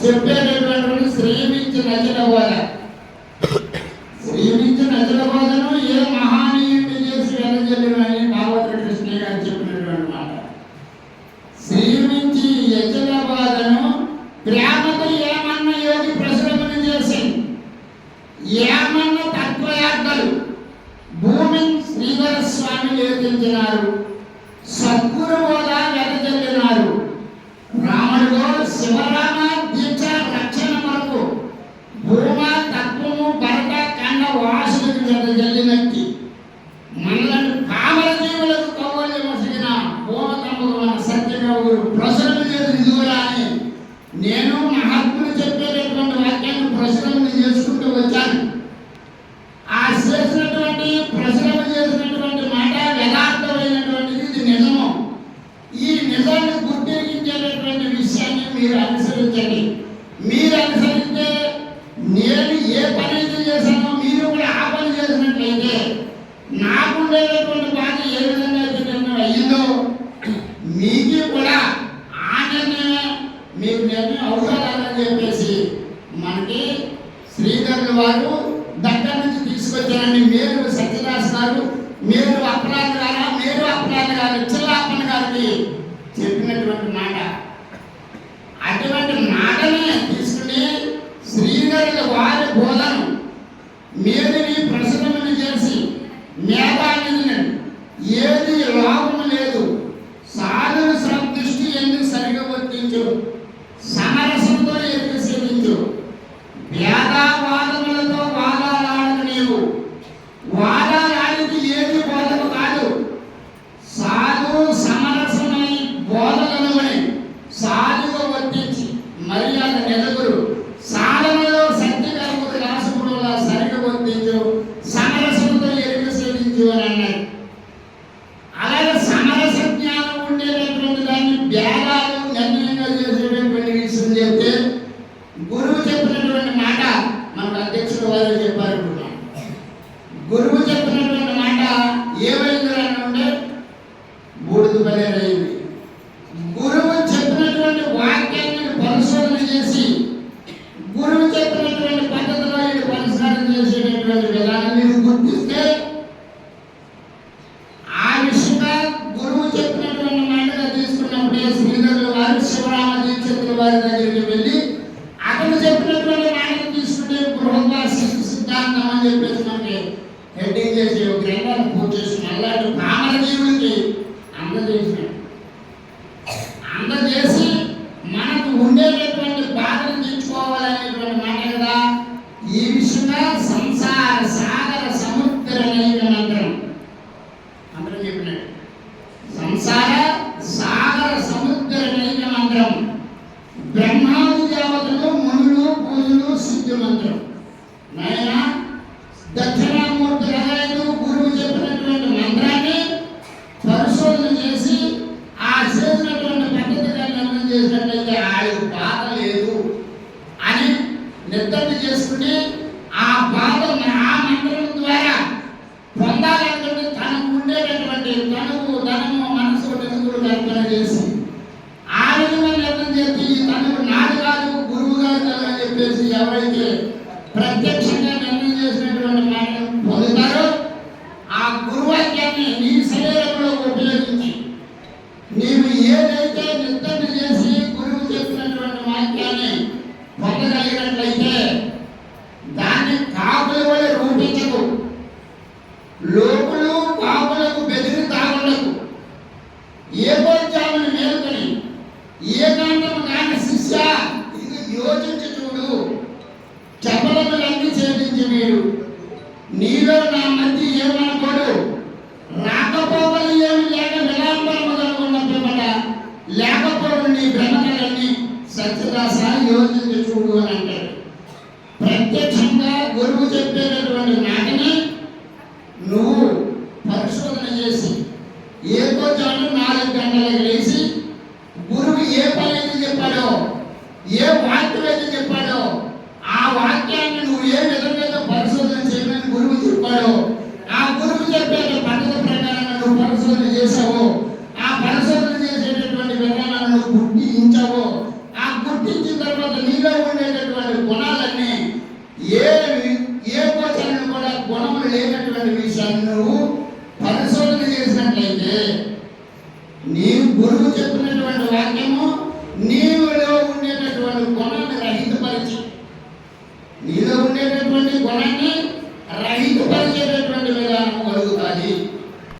చెప్పేటటువంటి శ్రీమించి నచ్చిన బోధ. శ్రీమించి నచ్చిన బోధను ఏ మహానీయుడిని చేసి వెళ్ళజల్లినని భాగవతుడు కృష్ణయ్య గారు చెప్పినటువంటి మాట. శ్రీమించి యజన బోధను ప్రేమతో ఏమన్న యోగి ప్రశ్రమను చేసి ఏమన్న తత్వయాత్రలు భూమి శ్రీధర స్వామి లేపించినారు సద్గురు బోధ వెదజల్లినారు రాముడిలో శివరా ప్రసరణ చేసి ఇదిగురా అని. నేను మహాత్ములు చెప్పేటటువంటి వాక్యాన్ని ప్రసరణ చేసుకుంటూ వచ్చాను. ఆ చేసినటువంటి ప్రసరణ చేసినటువంటి మాట యథార్థమైనటువంటిది ఇది నిజము. ఈ నిజాన్ని గుర్తించేటటువంటి విషయాన్ని మీరు అనుసరించండి. మీరు అనుసరిస్తే నేను ఏ పని అయితే చేశానో మీరు కూడా ఆ పని చేసినట్లయితే నాకుండేటటువంటి బాధ ఏ విధంగా అయితే నిర్ణయం అయ్యిందో మీకు కూడా ఆ మీరు మీకు నిర్ణయం చెప్పేసి మనకి శ్రీధరులు వారు దగ్గర నుంచి తీసుకొచ్చారని మీరు సత్యదాస్ మీరు అపరాధ గారా మీరు అప్పలాది గారు చిల్లప్పన్న గారికి చెప్పినటువంటి మాట అటువంటి మాటని తీసుకుని శ్రీధరుల వారి బోధను మీరుని ప్రసన్నమని చేసి మేధానిధిని ఏది లోపము లేదు సాధువు సందృష్టి సరిగా వర్తించు సమరసంతో ఎందుకు సేవించు భేదావాదములతో వాదాలాడకు నీవు. వాద ఏది బోధకు కాదు సాధు సమరసమై బోధనమని సాధువు వర్తించి మర్యాద నెలగురు సాధనలో శక్తి కలుగుతు రాసుకుడులా సరిగా వర్తించు సమరసంతో ఎరుగు సేవించు అని అన్నాడు అలాగే సమరస జ్ఞానం ఉండేటటువంటి దాన్ని భేదాలు నిర్ణయంగా చేసేటటువంటి విషయం చెప్తే గురువు చెప్పినటువంటి మాట మనకు అధ్యక్షుడు వారు చెప్పారు అనుకున్నాం. గురువు చెప్పినటువంటి మాట ఏమైంది అని ఉంటే బూడిద బలేరైంది గురువు చెప్పినటువంటి వాక్యాన్ని పరిశోధన చేసి గురువు చెప్పినటువంటి పద్ధతిలో ఇది పరిశోధన చేసేటటువంటి విధానం మీరు గుర్తిస్తే ఆ విషయంగా గురువు చెప్పినటువంటి మాటగా తీసుకున్నప్పుడే శ్రీధరుల వారు శివరామ దీక్షితుల వారి దగ్గరికి వెళ్ళి అతను చెప్పినటువంటి మాటను తీసుకుంటే బృహద్వాస సిద్ధాంతం అని చెప్పేసి మనకి హెడ్డింగ్ చేసి ఒక గ్రంథాన్ని పూర్తి అలాంటి పామర అందజేసినాడు. అందజేసి మనకు ఉండేటటువంటి బాధను తెచ్చుకోవాలనేటువంటి మాట కదా. ఈ విషయంగా సంసార సాగర సముద్ర నైక మంత్రం. అందరం చెప్పినాడు సంసార సాగర సముద్ర నైక మంత్రం. బ్రహ్మాది దేవతలు మునులు పూజలు సిద్ధి మంత్రం. నాయన దక్షిణ పరిశోధన చేసి ఆ చేసినటువంటి పద్ధతిగా నిర్ణయం చేసినట్లయితే ఆయనకు బాధ లేదు అని నిర్ధారణ చేసుకుని ఆ బాధను ఆ మంత్రం ద్వారా పొందాలనుకుంటే తనకు ఉండేటటువంటి తనువు ధనము మనసు నిధులు కల్పన చేసి ఆ విధంగా నిర్ణయం చేసి తనకు నాది కాదు గురువు గారు కాదు అని చెప్పేసి ఎవరైతే ప్రత్యక్షంగా నిర్ణయం చేసినటువంటి మాటను పొందుతారో ఆ వాక్యాన్ని నీ శరీరంలో ఉపయోగించి నీవు ఏదైతే నిర్ధారణ చేసి గురువు చెప్పినటువంటి వాక్యాన్ని పొందగలిగినట్లయితే దాన్ని కాపుల వల్ల రూపించకు. లోకులు కాపులకు బెదిరి తాగులకు ఏ పోచామని మేలుకొని ఏకాంతము కాని శిష్య ఇది యోచించి చూడు. చపలములన్నీ ఛేదించి మీరు నీ గురువు చెప్పేటటువంటి మాటని నువ్వు పరిశోధన చేసి ఏదో చాటు నాలుగు గంటలకు లేచి గురువు ఏ పని అయితే చెప్పాడో ఏ వాక్యం అయితే చెప్పాడో ఆ వాక్యాన్ని నువ్వు ఏ విధంగా పరిశోధన చేయమని గురువు చెప్పాడో ఆ గురువు చెప్పే పద్ధతి ప్రకారం నువ్వు పరిశోధన చేసావో ఆ పరిశోధన చేసేటటువంటి విధానాలను నువ్వు గుర్తించావో ఆ గుర్తించిన తర్వాత నీలో లేనటువంటి విషయాన్ని నువ్వు పరిశోధన చేసినట్లయితే నీవు గురువు చెప్పినటువంటి వాక్యము నీవు